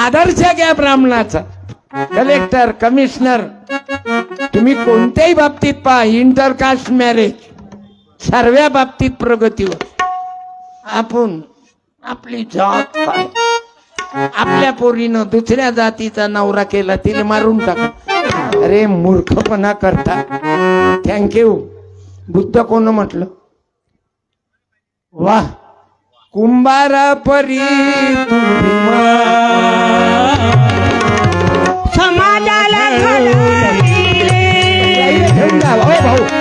आदर्श घ्या ब्राह्मणाचा. Collector commissioner तुम्ही कोणत्याही बाबतीत पहा इंटरकास्ट मॅरेज सर्व बाबतीत प्रगतीवर. आपण आपली जात काय आपल्या पोरीनं दुसऱ्या जातीचा नवरा केला तिने मारून टाका. अरे मूर्खपणा करता. थँक्यू बुद्ध कोण म्हटलं? वा कुंभारा परी तुम्ही घेऊन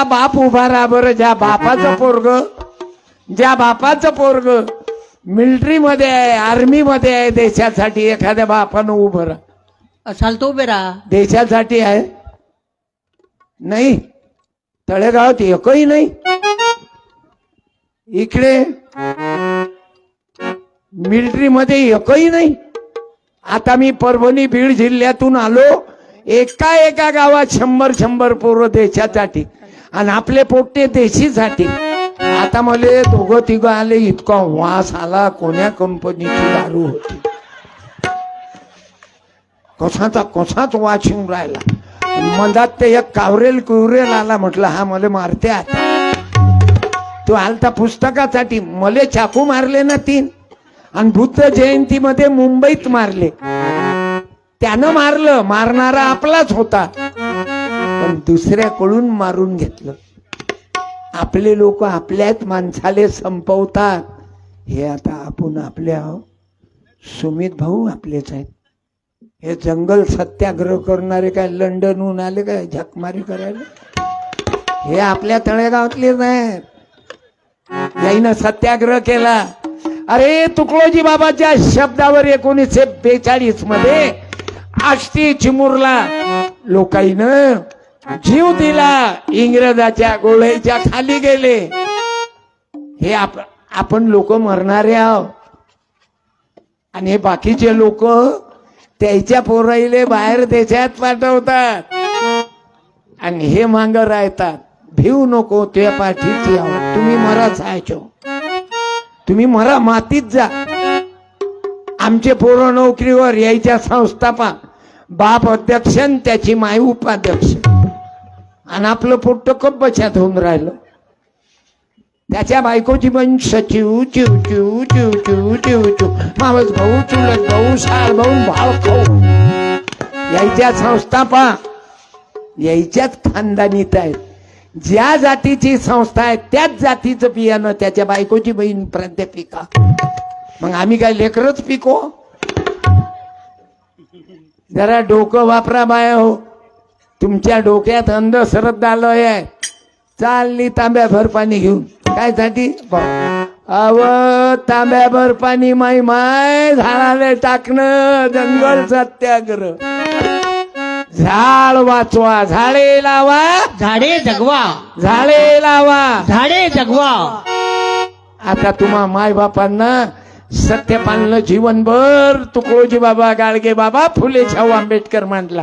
एखादा बाप उभा राहा बरं ज्या बापाचं पोरग ज्या बापाचं पोरग मिलिटरी मध्ये आहे आर्मी मध्ये आहे देशासाठी एखाद्या बापानं उभं राहा. असाल तो बेरा देशासाठी आहे. नाही तळेगावात एकही नाही. इकडे मिलिटरी मध्ये एकही नाही. आता मी परभणी बीड जिल्ह्यातून आलो एका एका गावात शंभर शंभर पोरं देशासाठी. आणि आपले पोट्टे देशीसाठी आता मला दोघं तिघं आले इतका वास आला कोण्या कंपनीची दारू होती? कसाचा कसाच वास येऊन राहिला. मधात ते एक कावरेल कुवरेल आला म्हटलं हा मला मारते आता. तो आलता पुस्तकासाठी. मले चाकू मारले ना तीन. आणि बुद्ध जयंतीमध्ये मुंबईत मारले. त्यानं मारलं मारणारा आपलाच होता. पण दुसऱ्याकडून मारून घेतलं. आपले लोक आपल्याच माणसाले संपवतात. हे आता आपण आपल्या सुमित भाऊ आपलेच आहेत. हे जंगल सत्याग्रह करणारे काय लंडनहून आले काय? झकमारी करायला? हे आपल्या तळेगावातले नाहीत. याईनं सत्याग्रह केला. अरे तुकडोजी बाबाच्या शब्दावर एकोणीसशे बेचाळीसमध्ये आष्टी चिमुरला लोकाईनं जीव दिला इंग्रजाच्या गोळ्याच्या खाली गेले. हे आप आपण लोक मरणारे आहोत आणि हे बाकीचे लोक त्याच्या पोराईले बाहेर देशात पाठवतात. आणि हे मांग राहतात भिवू नको तुझ्या पाठीची आहो. तुम्ही मरा जायचो. तुम्ही मरा मातीत जा. आमचे पोरं नोकरीवर यायच्या संस्थापा बाप अध्यक्ष त्याची माय उपाध्यक्ष. आणि आपलं पोट्ट कब्बच्यात होऊन राहिलं. त्याच्या बायकोची पण सचिव चिव चिव चिव चिव चिव चिव. मावस भाऊ चुलत भाऊ साळ भाऊ भाव खाऊ. यायच्या संस्थापा. यायच्याच खानदानीत आहेत. ज्या जातीची संस्था आहे त्याच जातीचं बियाणं त्याच्या बायकोची बहीण प्राध्यापिका. मग आम्ही काय लेकरच पिको? जरा डोकं वापरा बाया हो. तुमच्या डोक्यात अंधश्रद्धा लय आहे. चालली तांब्याभर पाणी घेऊन. काय साठी? अव तांब्याभर पाणी माय माय झाडाले टाकणं जंगल सत्याग्रह. झाड वाचवा झाडे लावा. झाडे जगवा. झाडे लावा. झाडे जगवा. आता तुम्हा माय बापांना सत्य पालनं जीवनभर तुकडोजी बाबा गाडगे बाबा फुले शाहू आंबेडकर मांडला.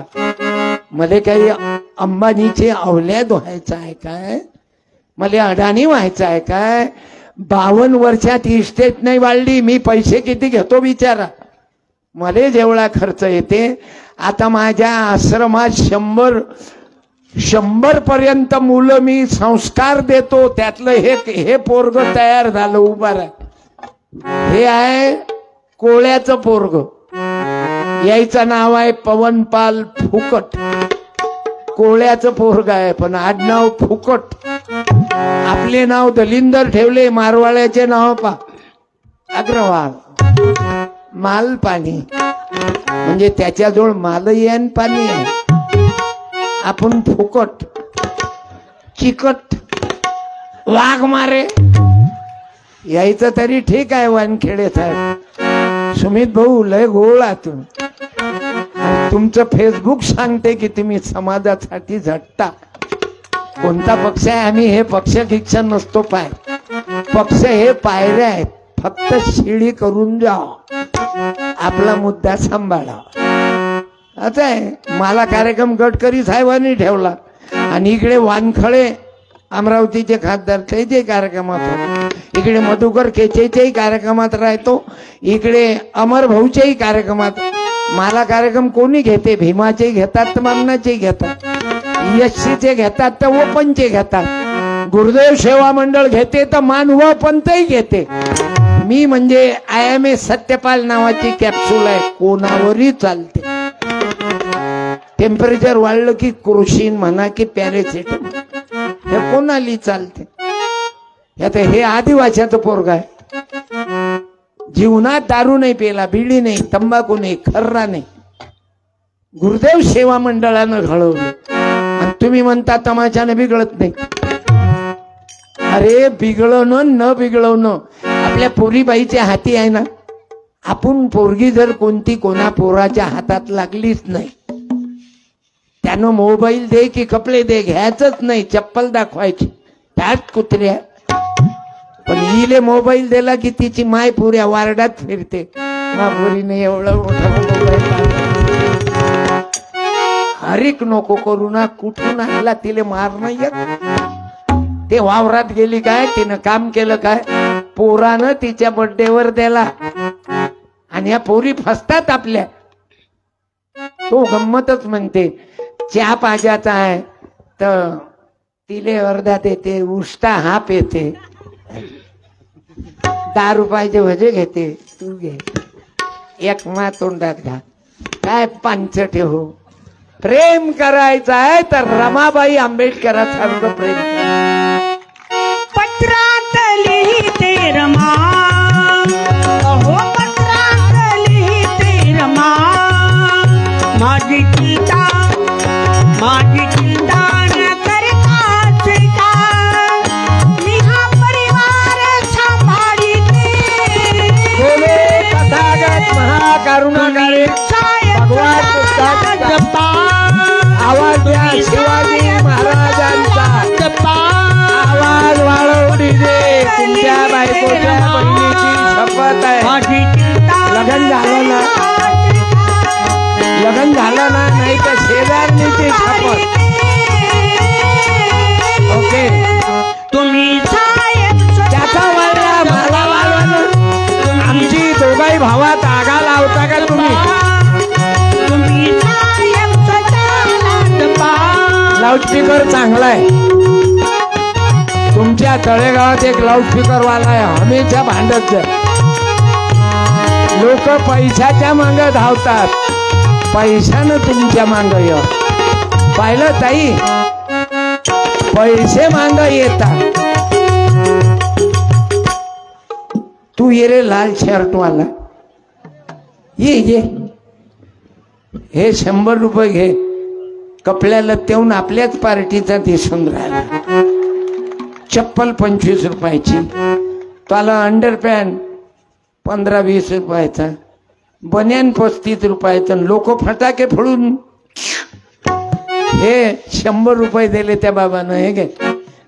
मला काही अंबानीचे अवल्याद व्हायचं आहे काय? मला अडाणी व्हायचं आहे काय? बावन्न वर्षात इस्टेट नाही वाढली मी पैसे किती घेतो विचारा मला जेवढा खर्च येते आता माझ्या आश्रमात शंभर शंभर पर्यंत मुलं मी संस्कार देतो त्यातलं हे हे पोरग तयार झालं उभा हे आहे कोळ्याचं पोरग. यायचं नाव आहे पवनपाल फुकट. कोळ्याचं पोरग आहे पण आडनाव फुकट. आपले नाव दलिंदर ठेवले मारवाड्याचे नाव पा. अग्रवाल. माल पाणी. म्हणजे त्याच्याजवळ मालही आहे आणि पाणी आहे. आपण फुकट. चिकट. वाघ मारे. यायचं तरी ठीक आहे वानखेडे साहेब. सुमित भाऊ लय गोळ आहात तुम्ही. तुमचं फेसबुक सांगते की तुम्ही समाजासाठी झटता. कोणता पक्ष आहे? आम्ही हे पक्ष शिक्षण नसतो पाय. पक्ष हे पायऱ्या आहेत. फक्त शिडी करून जा आपला मुद्दा सांभाळा. असं आहे. मला कार्यक्रम गडकरी साहेबांनी ठेवला. आणि इकडे वानखळे अमरावतीचे खासदार त्याचे कार्यक्रमात होते. इकडे मधुकर केचेच्याही कार्यक्रमात राहतो. इकडे अमर भाऊच्याही कार्यक्रमात मला कार्यक्रम कोणी घेते? भीमाचे घेतात तर मामनाचे घेतात. यशीचे घेतात तर ओपनचे घेतात. गुरुदेव सेवा मंडळ घेते तर मान व पंतही घेते. मी म्हणजे आय एम ए सत्यपाल नावाची कॅप्सूल आहे. कोणावरही चालते. टेम्परेचर वाढलं की क्रोशिन म्हणा की पॅरेसिटम हे कोणाली चालते? आता हे आदिवाशाचं पोरग आहे. जीवनात दारू नाही पेला बिडी नाही तंबाखू नाही खर्रा नाही गुरुदेव सेवा मंडळानं घडवलं आणि तुम्ही म्हणता तमाशाने बिघडत नाही अरे बिघडवणं न बिघडवणं आपल्या पोरीबाईच्या हाती आहे ना आपण पोरगी जर कोणती कोणा पोराच्या हातात लागलीच नाही त्यानं मोबाईल दे की कपडे दे घ्यायचंच नाही चप्पल दाखवायची त्याच कुत्र्या पण हिले मोबाईल दिला की तिची माय पुऱ्या वार्डात फिरते. मापुरीने एवढं मोठा मोबाईल हरिक नको करू ना कुठून आला तिले मार नाही येत ते वावरात गेली काय? तिनं काम केलं काय? पोरानं तिच्या बड्डेवर दिला. आणि या पोरी फसतात आपल्या. तो गंमतच म्हणते चहा पाजाचा आहे. तर तिले अर्धा देते उष्टा हाप येते. दहा रुपयाचे भजे घेते तू घे. एक मा तोंडात घाल. काय पंच हो प्रेम करायचं आहे तर रमाबाई आंबेडकरांसारखं प्रेम शिवाजी महाराजांचा आवाज वाढव डीजे. तुमच्या बायकोच्या बहिणीची शपथ आहे. माझी लग्न झालं ना? लग्न झालं ना? नाही तर शेजारणीची शपथ. लाऊडस्पीकर चांगला आहे तुमच्या तळेगावात एक लाऊडस्पीकर वाला आहे हमेशा भांडत लोक पैशाच्या मांग धावतात. पैशानं तुमच्या मांग य पाहिलं ताई? पैसे मांग येतात. तू ये रे लाल शर्ट वाला ये ये. हे शंभर रुपये घे. कपड्याला तेवून आपल्याच पार्टीचा दिसून राहिला. चप्पल पंचवीस रुपयाची त्याला अंडरपॅन पंधरा वीस रुपयाचा बन्यान पस्तीस रुपयाचं लोक फटाके फोडून हे शंभर रुपये दिले त्या बाबानं हे घे.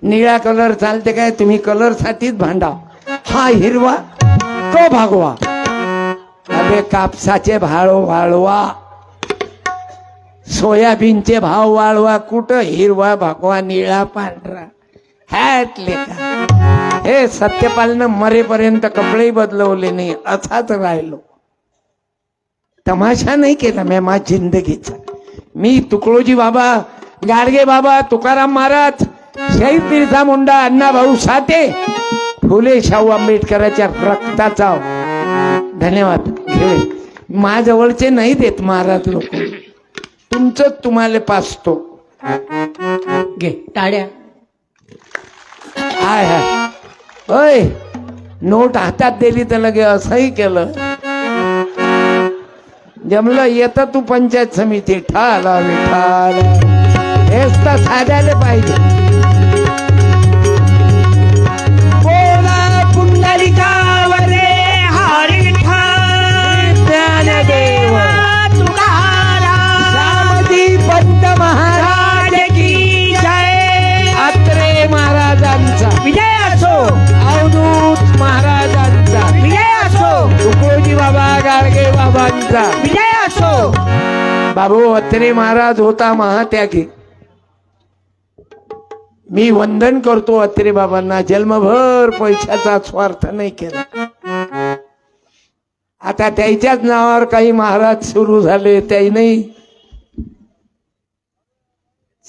निळा कलर चालते काय तुम्ही कलर साठीच भांडा. हा हिरवा तो भागवा. अरे कापसाचे भाळो वाळवा. सोयाबीनचे भाव वाळवा कुठं हिरवा भागवा निळा पांढरा. हॅटले का हे सत्यपालनं मरेपर्यंत कपडेही बदलवले नाही असाच राहिलो. तमाशा नाही केला मी माझ्या जिंदगीचा. मी तुकडोजी बाबा गाडगे बाबा तुकाराम महाराज शहीद बिरसा मुंडा अण्णा भाऊ साठे फुले शाहू आंबेडकरांच्या रक्ताचा. धन्यवाद. घे माझ्याजवळचे नाही देत महाराज लोक. तुमचं तुम्हाला पाचतो. घे टाळ्या. हाय हाय. ओय नोट हातात दिली तर लगे असंही केलं. जमलं येतं तू पंचायत समिती ठाला विठाला हेच तर साधायला पाहिजे. महाराज की जय. अत्रे महाराजांचा. विजय असो. अवधूत महाराजांचा. विजय असो. तुकोजी बाबा गाडगे बाबांचा. विजय असो. बाबू अत्रे महाराज होता महात्यागी. मी वंदन करतो अत्रे बाबांना. जन्मभर पैशाचा स्वार्थ नाही केला. आता त्याच्याच नावावर काही महाराज सुरू झाले त्याही नाही.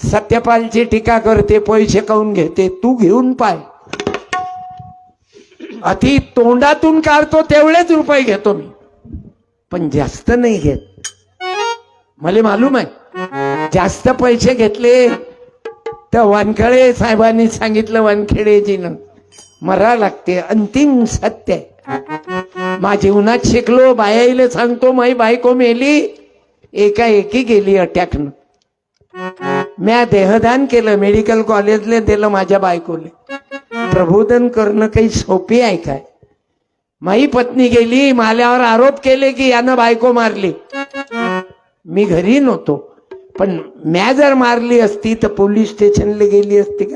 सत्यपालची टीका करते पैसे काऊन घेते? तू घेऊन पाय. अति तोंडातून काढतो तेवढेच रुपये घेतो मी. पण जास्त नाही घेत. मला मालूम आहे जास्त पैसे घेतले तर वानखळे साहेबांनी सांगितलं वानखेडेजीनं. मरा लागते अंतिम सत्य आहे. मा जीवनात शिकलो बायाईले सांगतो माई बायको मेली एका एकी गेली अटॅकनं. म्या देहदान केलं मेडिकल कॉलेजले दिलं माझ्या बायकोले. प्रबोधन करणं काही सोपी आहे काय? माई पत्नी गेली माल्यावर आरोप केले की यानं बायको मारली. मी घरी नव्हतो पण म्या जर मारली असती तर पोलीस स्टेशनला गेली असती का?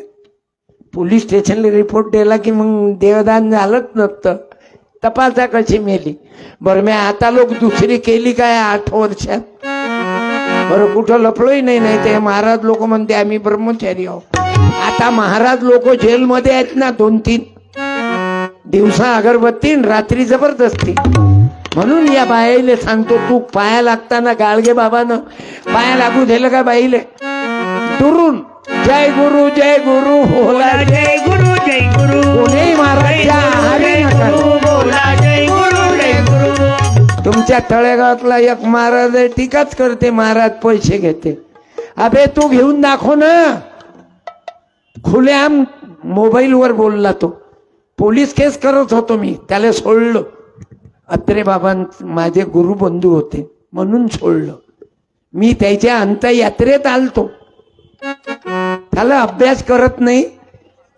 पोलीस स्टेशनला रिपोर्ट दिला की मग देवदान झालंच नसतं तपासा कशी मेली. बरं म्या आता लोक दुसरी केली काय आठ वर्षात? बरं कुठं लपलोही नाही नाही ते महाराज लोक म्हणते आम्ही ब्रह्मचारी आहोत आता महाराज लोक जेलमध्ये आहेत ना दोन तीन. दिवसा अगरबत्ती रात्री जबरदस्ती. म्हणून या बाईले सांगतो तू पाया लागताना गाळगे बाबानं. पाया लागू दिलं का बाईले? दुरून जय गुरु जय गुरु होला जय गुरु. जय गुरु महाराजच्या तुमच्या तळेगावातला एक महाराज आहे टीकाच करते महाराज पैसे घेते. अबे तू घेऊन दाखव ना. खुलेआम मोबाईलवर बोलला तो. पोलीस केस करत होतो मी त्याला सोडलं. अत्रे बाबां माझे गुरुबंधू होते म्हणून सोडलं. मी त्याच्या अंतयात्रेत आलतो. त्याला अभ्यास करत नाही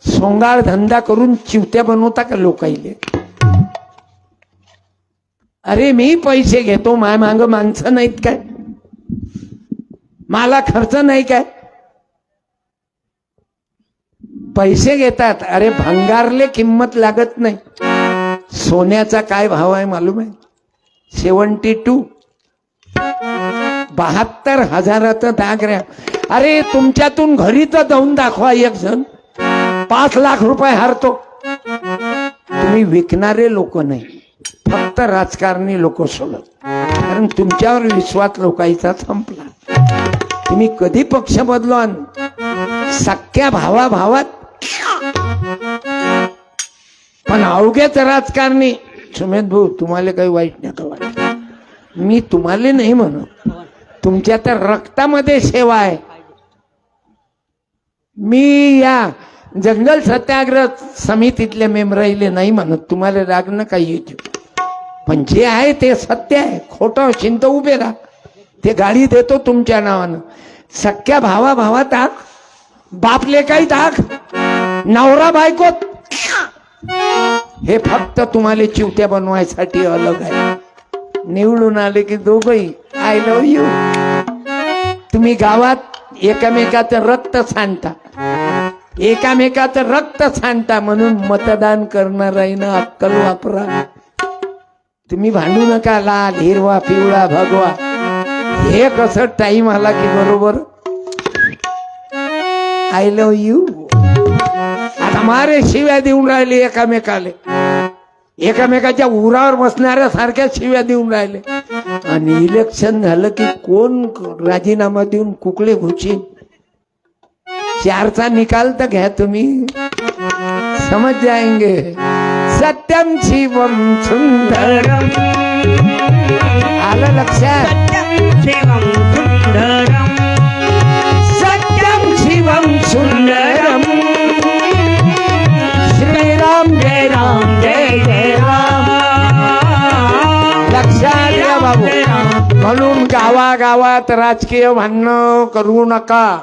सोंगाळ धंदा करून चिवत्या बनवता का लोकाईले? अरे मी पैसे घेतो माय मांग माणसं नाहीत काय? मला खर्च नाही काय? पैसे घेतात. अरे भंगारले किंमत लागत नाही. सोन्याचा काय भाव आहे मालूम आहे? Seventy two. बहात्तर हजाराचं दागऱ्या अरे तुमच्यातून घरी तर जाऊन दाखवा एक जण. पाच लाख रुपये हारतो. तुम्ही विकणारे लोक नाही. फक्त राजकारणी लोक सोडत. कारण तुमच्यावर विश्वास लोकांचा संपला. तुम्ही कधी पक्ष बदलवान सख्या भावा भावात पण अवघ्याच राजकारणी. सुमेध भाऊ तुम्हाला काही वाईट नका वाटत. मी तुम्हाला नाही म्हणत. तुमच्या तर रक्तामध्ये सेवा आहे. मी या जंगल सत्याग्रह समितीतले मेम राहिले नाही म्हणत. तुम्हाला राग नका येऊ पण जे आहे ते सत्य आहे. खोटं चिंत उभे राहा. ते गाडी देतो तुमच्या नावानं. सख्या भावा भावा टाक बापले काही टाक नवरा बायकोत. हे फक्त तुम्हाला चिवत्या बनवायसाठी अलग आहे. निवडून आले की दोघही. आय लव्ह यू तुम्ही गावात एकामेकाचं रक्त सांडता. एकामेकाचं रक्त सांडता म्हणून मतदान करणार ना अक्कल वापरा. तुम्ही भांडू नका लाल हिरवा पिवळा भगवा. हे कसं टाइम आला की बरोबर? आय लव यू आता मारे शिव्या देऊन राहिले एकामेकाले. एकामेकाच्या उरावर बसणाऱ्या सारख्या शिव्या देऊन राहिले. आणि इलेक्शन झालं की कोण राजीनामा देऊन कुकले घुची चारचा निकाल तर घ्या तुम्ही. समज जायंगे. सत्यम शिवम सुंदरम आलं लक्षात? सत्यं शिवं सुन्दरम्। सत्यम शिवम सुंदरम श्रीराम जय राम जय जय राम। लक्षात घ्या बाबू। म्हणून गावागावात राजकीय भांडणं करू नका.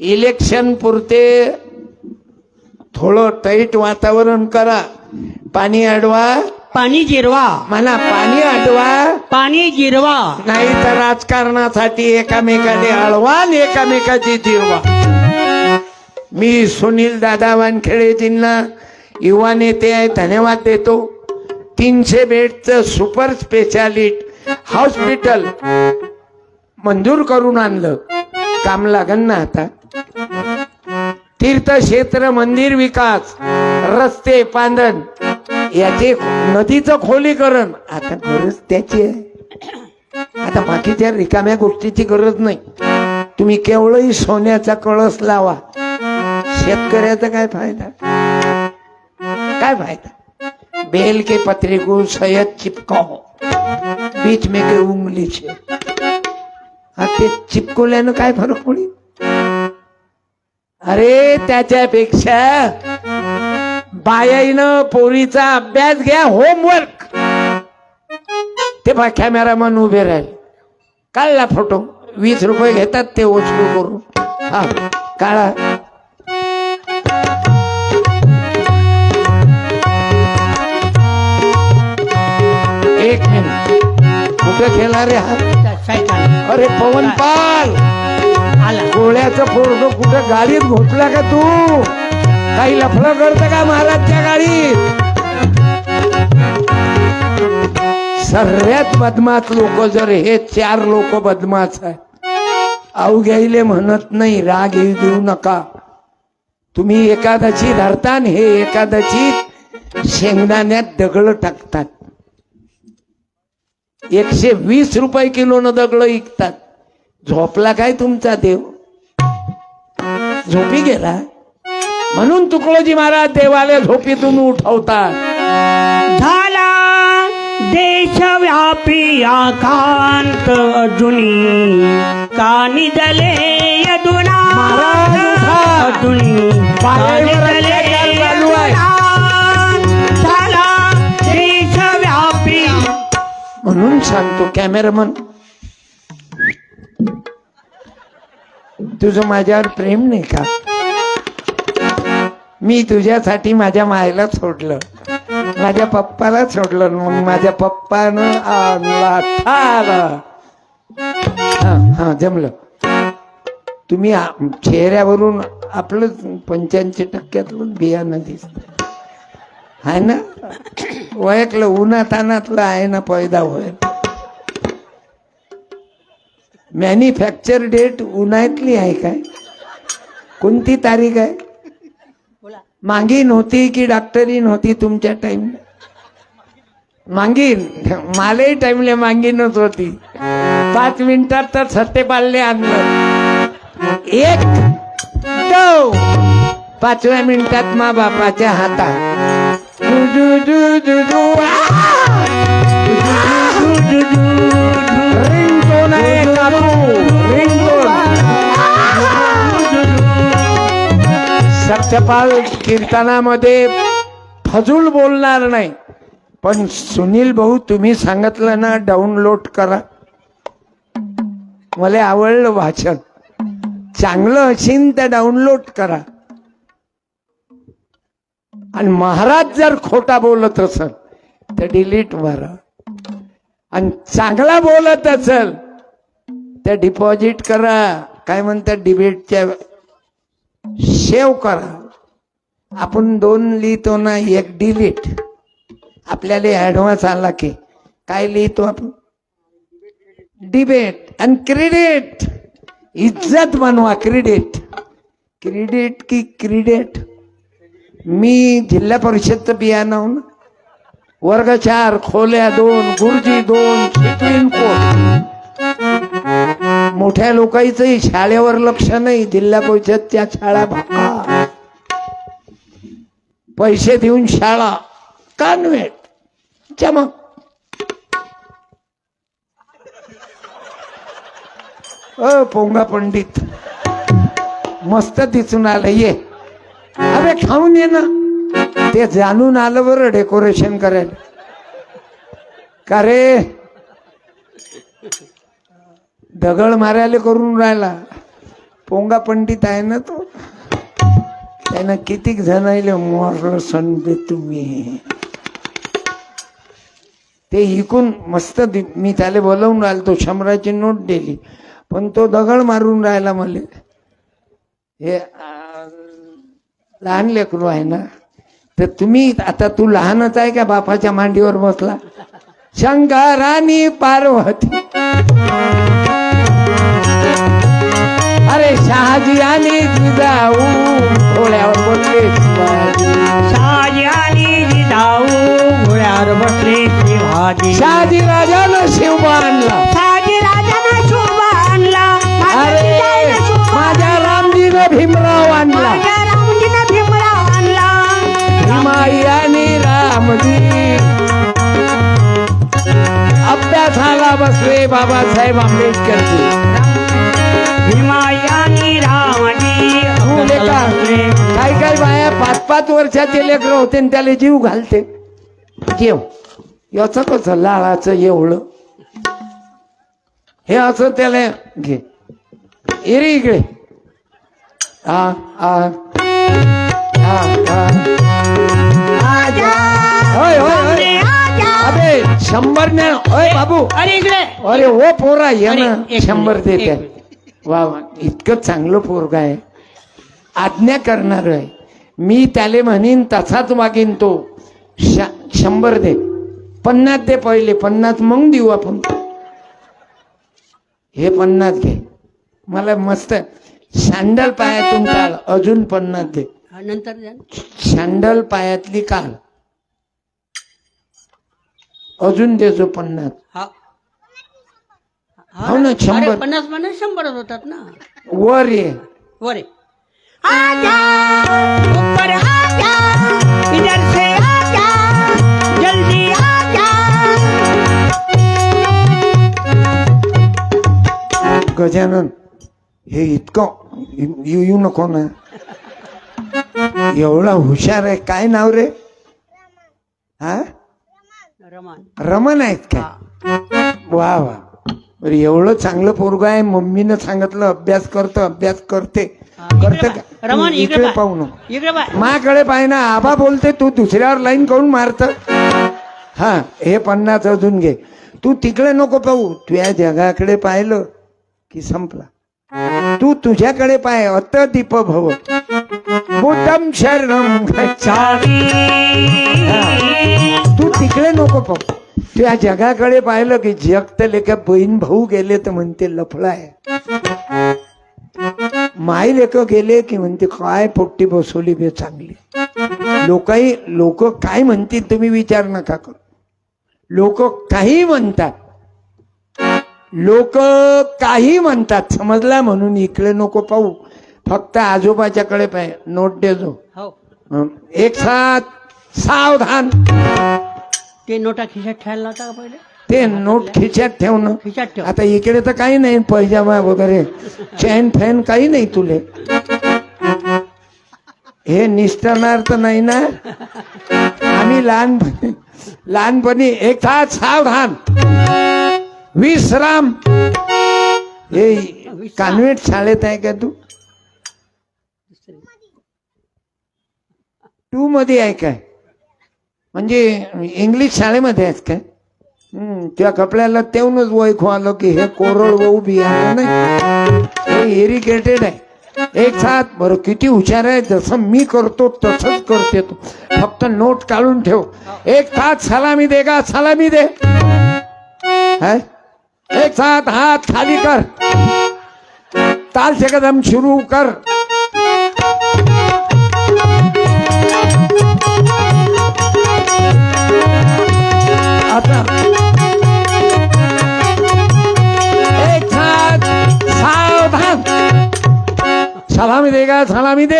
इलेक्शन पुरते थोडं टाईट वातावरण करा. पाणी अडवा. पाणी जिरवा. म्हणा पाणी अडवा. पाणी जिरवा. नाही तर राजकारणासाठी एकामेकाने अळवा आणि एकामेकाची जिरवा. मी सुनील दादा वानखेडेजींना युवा नेते आहे धन्यवाद देतो. तीनशे बेडचं सुपर स्पेशालिट हॉस्पिटल मंजूर करून आणलं. काम लागन ना आता. तीर्थक्षेत्र मंदिर विकास रस्ते पांधन याचे नदीचं खोलीकरण. आता गरज त्याची आहे. आता बाकीच्या रिकाम्या गोष्टीची गरज नाही. तुम्ही केवळही सोन्याचा कळस लावा. शेतकऱ्याचा काय फायदा? काय फायदा? बेल के पत्रे को सयद चिपकाओ बीच में के उंगली हा ते चिपकवल्यानं काय फरक पडेल? अरे त्याच्यापेक्षा बायाईनं पोरीचा अभ्यास घ्या होमवर्क ते पहा कॅमेरामन उभे राहिले. काढला फोटो वीस रुपये घेतात ते वस्तू करून. हा काढा. एक मिनिट कुठे केला रे हा अरे पवन पाल आला. गोळ्याचं पोरग कुठं गाडीत घोटला का तू? काही लफडं करत का महाराजच्या गाडीत? सर्वात बदमाश लोक जर हे चार लोक बदमाश आहेत. अवघ्याईले म्हणत नाही राग येऊ देऊ नका. तुम्ही एकादशी धरतान हे एकादशी शेंगदाण्यात दगड टाकतात. एकशे वीस रुपये किलोनं दगड विकतात झोपला काय तुमचा देव? झोपी गेला? म्हणून तुकडोजी महाराज देवाला झोपीतून उठवतात. झाला देशव्यापी आकांत अजुनी. कानी दले यदुना. अजुनी. म्हणून सांगतो कॅमेरामन तुझं माझ्यावर प्रेम नाही का? मी तुझ्यासाठी माझ्या मायला सोडलं. माझ्या पप्पाला सोडलं मग माझ्या पप्पानं आणला थार. हा हा जमलं. तुम्ही चेहऱ्यावरून आपलं पंच्याऐंशी टक्क्यातलं बियाणं दिसत आहे ना? ओळखलं उन्हातानातलं आहे ना पैदा होईल. मॅन्युफॅक्चर डेट उन्हाळ्यातली आहे काय? कोणती तारीख आहे? मागीन होती की डॉक्टरी नव्हती तुमच्या टाइम मागीन. मालाही टाइमले मागीनच होती. पाच मिनिटात तर सत्ते पाल्ले आणलं एक दो पाचव्या मिनिटात मा बापाच्या हातात. दु दु दु आ! रिंगटोन आहे काकू रिंगटोन सत्यपाल कीर्तनामध्ये फजूल बोलणार नाही पण सुनील भाऊ तुम्ही सांगितलं ना डाउनलोड करा. मला आवडलं भाषण चांगलं असेल तर डाउनलोड करा. आणि महाराज जर खोटा बोलत असेल तर डिलीट मारा. आणि चांगला बोलत असेल त्या डिपॉझिट करा. काय म्हणतात डिबेटच्या? सेव करा. आपण दोन लिहितो ना एक डिलीट आपल्याला ऍडव्हान्स आला की. काय लिहितो आपण? डिबेट आणि क्रेडिट. इज्जत बनवा क्रेडिट. क्रेडिट की क्रेडिट. मी जिल्हा परिषदचं बियाणं वर्ग चार खोल्या दोन गुरुजी दोन पिन कोर्ट मोठ्या लोकांचंही शाळेवर लक्ष नाही. जिल्हा परिषदच्या शाळा भागा पैसे देऊन शाळा कॉन्व्हेंट चमक. अ पोंगा पंडित. मस्त दिसून आलं ये. अरे खाऊन ये ना. ते जाणून आलं बरं डेकोरेशन करायला. का रे? दगड मारायला करून राहिला. पोंगा पंडित आहे ना तो? त्यानं कितीक जणायले मोरलं संडे तुम्ही? ते इकून मस्त मी त्याला बोलवून राहिलो तो शंभराची नोट दिली. पण तो दगड मारून राहिला मला. हे लहान लेकरू आहे ना? तर तुम्ही आता तू लहानच आहे का बापाच्या मांडीवर बसला? शंकरानी पार्वती. शहाजी आणि जिजाऊ डोळ्यावर बोलले शिवाजी. साजी जिजाऊ घोड्यावर बसले शिवाजी. शहाजी राजानं शिव आणला. साजी राजानं आणला. अरे माझ्या रामजीनं भीमराव आणला. माझ्या रामजीनं भीमराव आणला. भीमाई आणि रामजी. अभ्यासाला बसले बाबासाहेब आंबेडकरजी भीमायानी पाच वर्षाचे लेकर होते आणि त्याला जीव घालते. जेव याच कसं लाळाचं एवढं? हे असं त्याला घे. ये रे इकडे. आ आ. आ, आ. आजा होय होय होय. रे आजा. अबे शंभर ने होय बाबू. अरे इकडे. अरे ओ पोरा ये अरे, ना. शंभर देते. वा वा. इतकं चांगलं पोरग आहे. आज्ञा करणार आहे. मी त्याले म्हणीन तसाच मागीन तो. श- शंभर दे. पन्नास दे पहिले पन्नास मग देऊ आपण. हे पन्नास घे. मला मस्त सँडल पायातून काढ अजून पन्नास दे. नंतर. सँडल पायातली काढ अजून देजो पन्नास. हा. हो ना, शंभर. पन्नास पन्नास शंभरच होतात ना. वर ये. वरे आजा गजानन हे इतकं येऊ येऊ नको ना. एवढा हुशार आहे काय नाव रे? हा? रमान रमन आहेत का वा वा. एवढं चांगलं पोरग आहे मम्मीनं सांगितलं अभ्यास करतो अभ्यास करते. करते का? इकडे. पाहू नको. इकडे माकडे पाय ना आबा बोलते तू दुसऱ्यावर लाईन करून मारत. हा हे पन्नास अजून घे. तू तिकडे नको पाहू. तुझ्या जगाकडे पाहिलं की संपला. तू तुझ्याकडे पाय अत दीप भव. बुद्धम शरणम तू तिकडे नको पाहू. त्या जगाकडे पाहिलं की जग तर लेखा बहीण भाऊ गेले तर म्हणते लफडा आहे. माई लेख गेले की म्हणते काय पोट्टी बसवली बे चांगली. लोकही लोक काय म्हणतील तुम्ही विचार नका करू. लोक काही म्हणतात. लोक काही म्हणतात. समजला म्हणून इकडे नको पाहू. फक्त आजोबाच्याकडे पाय नोट देजो हो. हं. एक साथ सावधान. ते नोटा खिशात ठेवायला होता का पहिले? ते नोट खिच्यात ठेवणं. खिशात ठेव. आता इकडे तर काही नाही पैजामा वगैरे. चॅन फॅन काही नाही तुले. हे निष्ठणार तर नाही ना? आम्ही लहानपणी लहानपणी एक तास सावधान विश्राम हे कॉन्व्हेंट शाळेत आहे का तू? टू मध्ये आहे काय? म्हणजे इंग्लिश शाळेमध्ये आहेस काय? त्या कपड्याला तेवढंच वैखू आलं की हे कोरळ वहू बियाणं नाही. हे इरिगेटेड आहे. एक साथ बरं किती हुशार आहे जसं मी करतो तसंच करते तू. फक्त नोट काढून ठेव. एक साथ सलामी दे का? सलामी दे. है? एक साथ हात खाली कर. ताल से कदम शुरू कर. आता सलामी देगा सलामी दे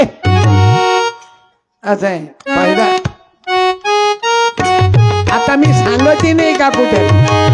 असं आहे पाहिला आता मी सांगतही नाही का कुठे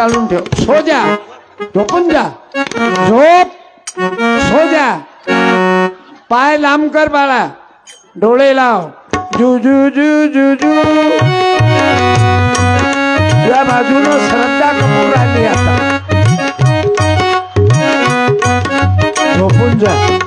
काढून ठेव. सो जा झोपून जा. झोप. सो जा पाय लांब कर बाळा. डोळे लाव. जू जू जू जू जू. या बाजूनं श्रद्धा कपूर राहिली आता. झोपून जा.